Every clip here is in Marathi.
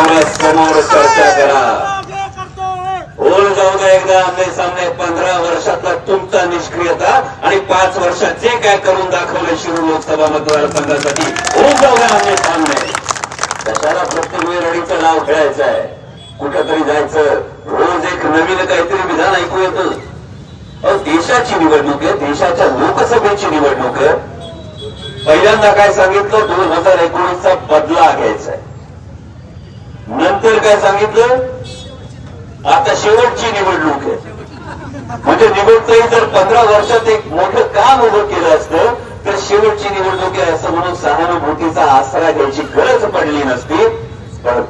समोर चर्चा करा. होऊन जाऊ द्या एकदा आमने सामने. पंधरा वर्षातला तुमचा निष्क्रियता आणि पाच वर्षात जे काय करून दाखवले शिरू लोकसभा मतदारसंघासाठी होऊन जाऊ द्या आमने सामने. कशाला प्रत्येक वेळ रडीचं नाव खेळायचं आहे? कुठंतरी जायचं. रोज एक नवीन काहीतरी विधान ऐकू येतं. अहो देशाची निवडणूक आहे देशाच्या लोकसभेची निवडणूक आहे. पहिल्यांदा काय सांगितलं? दोन हजार एकोणीसचा बदला घ्यायचा आहे. नंतर काय सांगितलं? आता शेवटची निवडणूक आहे. म्हणजे निवडतही जर पंधरा वर्षात एक मोठं काम उभं केलं असतं तर शेवटची निवडणूक आहे असं म्हणून सहानुभूतीचा आसरा घ्यायची गरज पडली नसती. पण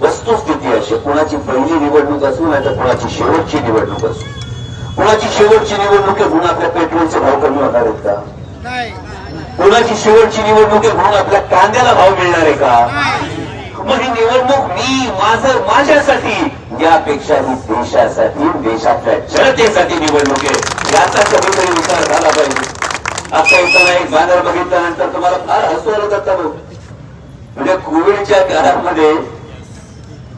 वस्तुस्थिती अशी कुणाची पहिली निवडणूक असू नाही तर कुणाची शेवटची निवडणूक असू. कुणाची शेवटची निवडणूक आहे म्हणून आपल्या पेट्रोलचे भाव कमी होणार आहेत का? कुणाची शेवटची निवडणूक आहे म्हणून आपल्या कांद्याला भाव मिळणार आहे का? मग ही निवडणूक मी माझं माझ्यासाठी? यापेक्षा ही देशासाठी देशातल्या जनतेसाठी निवडणूक आहे. याचा कधीतरी विचार झाला पाहिजे. आता येताना एक बॅनर बघितल्यानंतर तुम्हाला फार हसू आलं जातं म्हणजे कोविडच्या काळामध्ये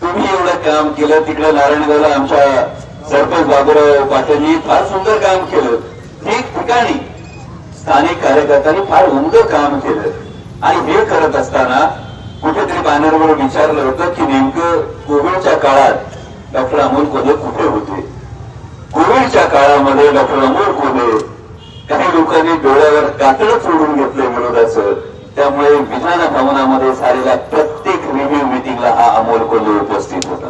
तुम्ही एवढं काम केलं तिकडे नारायणगावला आमच्या सरपंच बाबूराव पाटीलनी फार सुंदर काम केलं. ठिकठिकाणी स्थानिक कार्यकर्त्यांनी फार उमदं काम केलं. आणि हे करत असताना कुठेतरी बॅनरवर विचारलं होतं की नेमकं कोविडच्या काळात डॉक्टर अमोल कोदे कुठे होते? कोविडच्या काळामध्ये डॉक्टर अमोल कोदे काही लोकांनी डोळ्यावर कातडं सोडून घेतलं विरोधाचं त्यामुळे विधान भवनामध्ये झालेल्या प्रत्येक रिव्ह्यू मिटिंगला हा अमोल कोदे उपस्थित होता.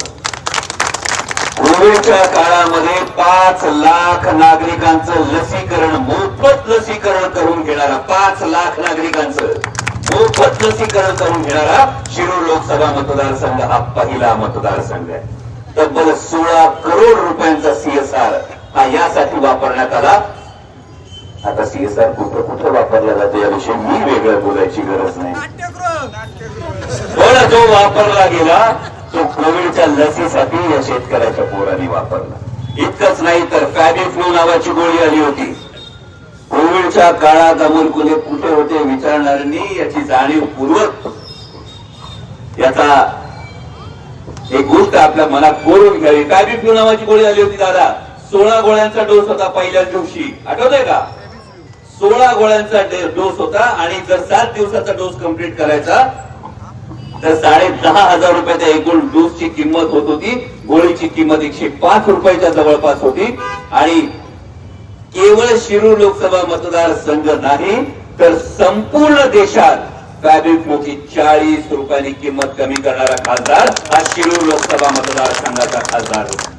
कोविडच्या काळामध्ये पाच लाख नागरिकांचं लसीकरण मोफत लसीकरण करून घेणारा पाच लाख नागरिकांचं. मोफत लसीकरण करून घेणारा शिरूर लोकसभा मतदारसंघ हा पहिला मतदारसंघ आहे. तब्बल सोळा करोड रुपयांचा सीएसआर हा यासाठी वापरण्यात आला. आता सीएसआर कुठं कुठं वापरला जातो याविषयी मी वेगळं बोलायची गरज नाही. पण जो वापरला गेला तो कोविडच्या लसीसाठी या शेतकऱ्याच्या पोरांनी वापरला. इतकंच नाही तर फॅबिफ्लू नावाची गोळी आली होती. कोविडच्या काळात अमोल कुले कुठे होते विचारणाऱ्यांनी याची जाणीवपूर्वक याचा एक गोष्ट आपल्या मनात कोरून घ्यावी. फॅबिफ्लू नावाची गोळी आली होती दादा? सोळा गोळ्यांचा डोस होता पहिल्याच दिवशी. आठवतंय का? सोळा गोळ्यांचा डोस होता आणि जर सात दिवसाचा डोस कंप्लीट करायचा तर साडे दहा हजार रुपयाच्या एकूण डोसची किंमत होत होती. गोळीची किंमत एकशे पाच रुपयाच्या जवळपास होती. आणि केवळ शिरूर लोकसभा मतदारसंघ नाही तर संपूर्ण देशात फॅब्रिकमुखी चाळीस रुपयांनी किंमत कमी करणारा खासदार हा शिरूर लोकसभा मतदारसंघाचा खासदार होता.